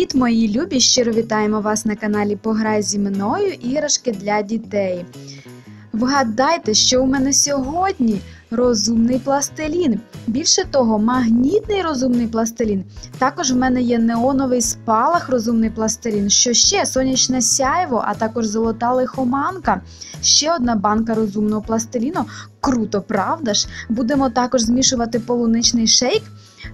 Привіт, мої любі! Щиро вітаємо вас на каналі Пограй зі мною іграшки для дітей. Вгадайте, що у мене сьогодні розумний пластилін. Більше того, магнітний розумний пластилін. Також в мене є неоновий спалах розумний пластилін. Що ще сонячне сяйво, а також золота лихоманка. Ще одна банка розумного пластиліну. Круто, правда ж? Будемо також змішувати полуничний шейк.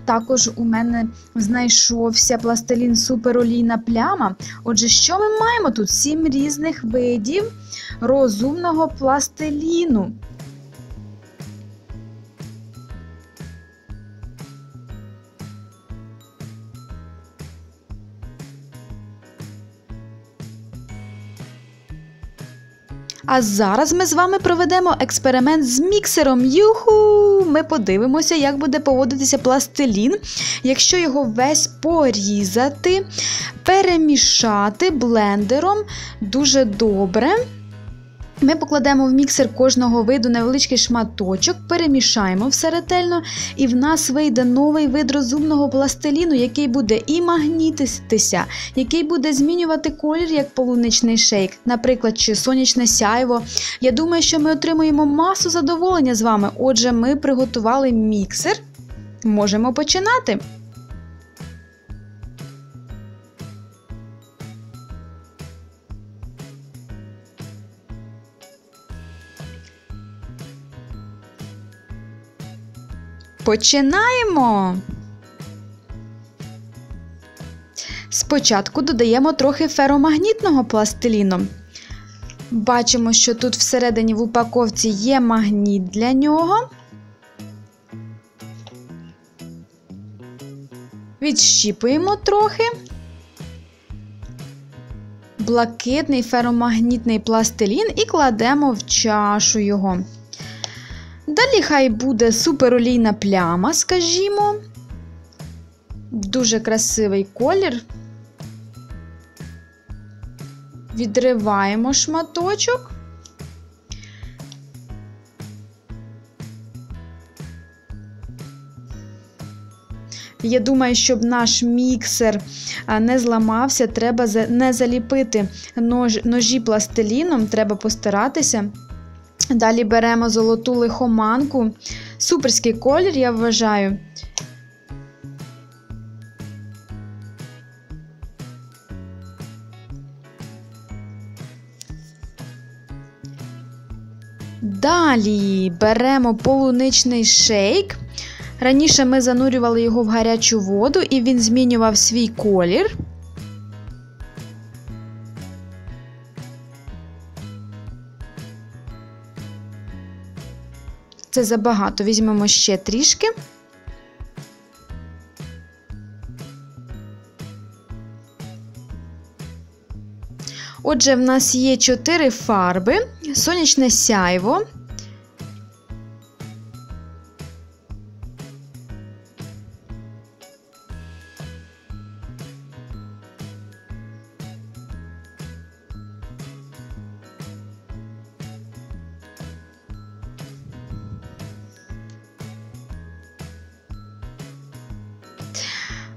Також у мене знайшовся пластилін суперолійна пляма. Отже, що ми маємо тут? Сім різних видів розумного пластиліну. А зараз ми з вами проведемо експеримент з міксером. Юху! Ми подивимося, як буде поводитися пластилін, якщо його весь порізати, перемішати блендером дуже добре. Ми покладемо в міксер кожного виду невеличкий шматочок, перемішаємо все ретельно, і в нас вийде новий вид розумного пластиліну, який буде і магнітитися, який буде змінювати колір як полуничний шейк, наприклад, чи сонячне сяйво. Я думаю, що ми отримуємо масу задоволення з вами. Отже, ми приготували міксер. Можемо починати. Починаємо. Спочатку додаємо трохи феромагнітного пластиліну. Бачимо, що тут всередині в упаковці є магніт для нього. Відщіпуємо трохи. Блакитний феромагнітний пластилін і кладемо в чашу його. Далі хай буде суперолійна пляма, скажімо. Дуже красивий колір. Відриваємо шматочок. Я думаю, щоб наш міксер не зламався, треба не заліпити ножі пластиліном, треба постаратися. Далі беремо золоту лихоманку. Суперський колір, я вважаю. Далі беремо полуничний шейк. Раніше ми занурювали його в гарячу воду, і він змінював свій колір. Це забагато. Візьмемо ще трішки. Отже, в нас є чотири фарби, сонячне сяйво.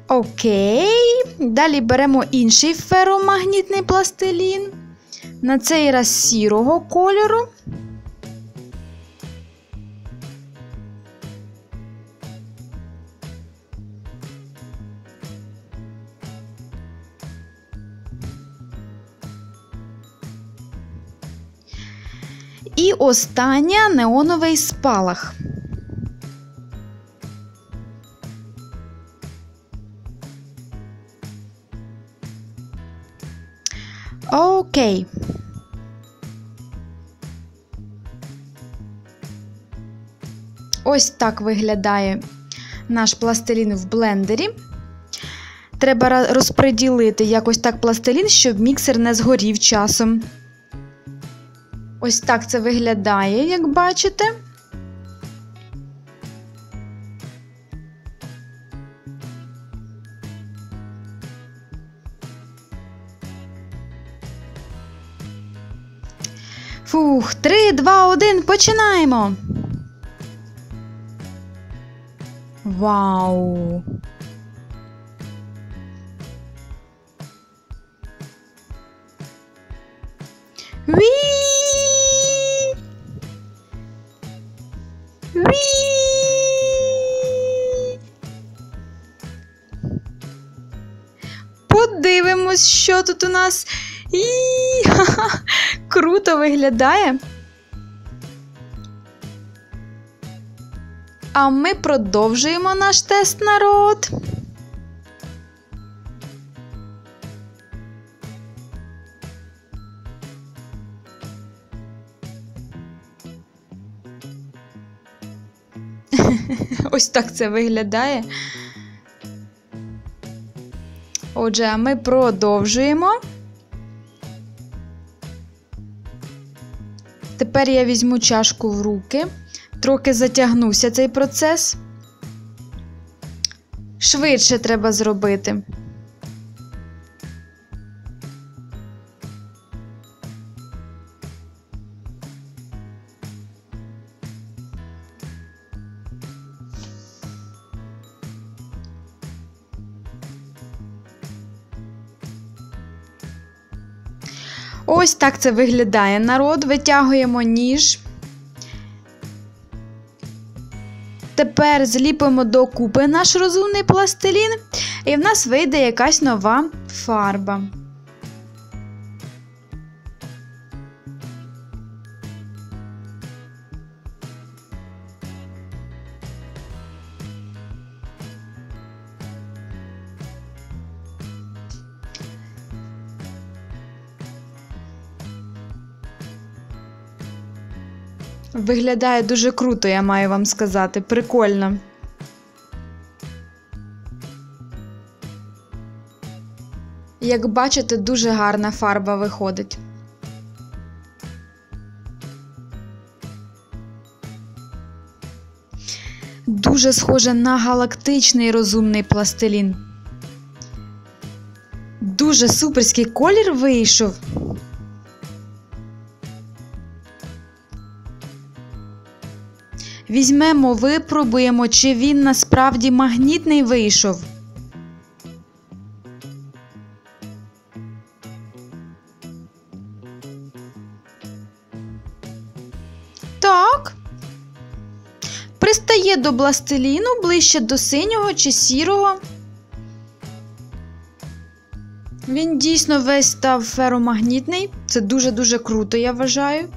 Окей. Далі беремо інший феромагнітний пластилін. На цей раз сірого кольору. І остання неоновий спалах. Окей. Ось так виглядає наш пластилін в блендері. Треба розподілити якось так пластилін, щоб міксер не згорів часом. Ось так це виглядає, як бачите. Фух, три, два, один, починаємо. Вау. Ві! Ві! Подивимось, що тут у нас. І... Круто виглядає. А ми продовжуємо наш тест народ. Ось так це виглядає. Отже, а ми продовжуємо. Тепер я візьму чашку в руки. Трохи затягнувся цей процес. Швидше треба зробити. Ось так це виглядає народ. Витягуємо ніж. Тепер зліпимо докупи наш розумний пластилін, і в нас вийде якась нова фарба. Виглядає дуже круто, я маю вам сказати. Прикольно. Як бачите, дуже гарна фарба виходить. Дуже схоже на галактичний розумний пластилін. Дуже суперський колір вийшов. Візьмемо, випробуємо, чи він насправді магнітний вийшов. Так. Пристає до пластиліну ближче до синього чи сірого. Він дійсно весь став феромагнітний. Це дуже-дуже круто, я вважаю.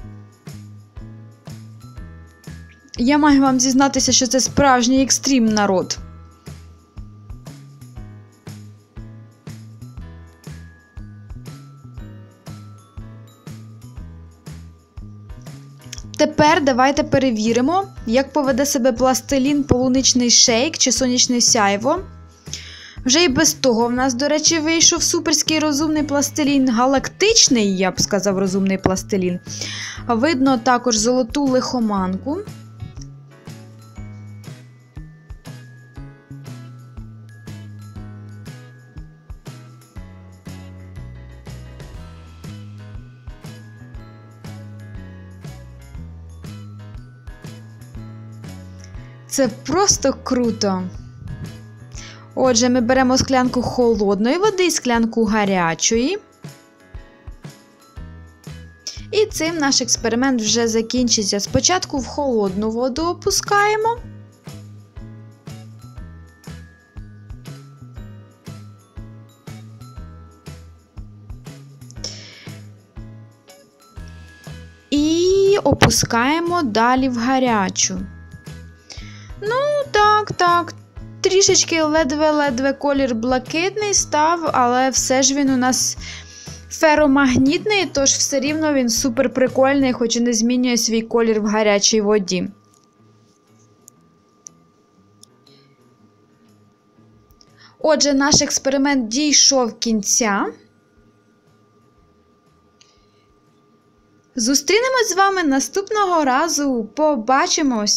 Я маю вам зізнатися, що це справжній екстрім народ. Тепер давайте перевіримо, як поведе себе пластилін, полуничний шейк чи сонячне сяйво. Вже і без того в нас, до речі, вийшов суперський розумний пластилін, галактичний, я б сказав, розумний пластилін. Видно також золоту лихоманку. Це просто круто. Отже, ми беремо склянку холодної води і склянку гарячої. І цим наш експеримент вже закінчиться. Спочатку в холодну воду опускаємо. І опускаємо далі в гарячу. Так, так. Трішечки ледве-ледве колір блакитний став, але все ж він у нас феромагнітний, тож все рівно він супер прикольний, хоч і не змінює свій колір в гарячій воді. Отже, наш експеримент дійшов кінця. Зустрінемось з вами наступного разу. Побачимось!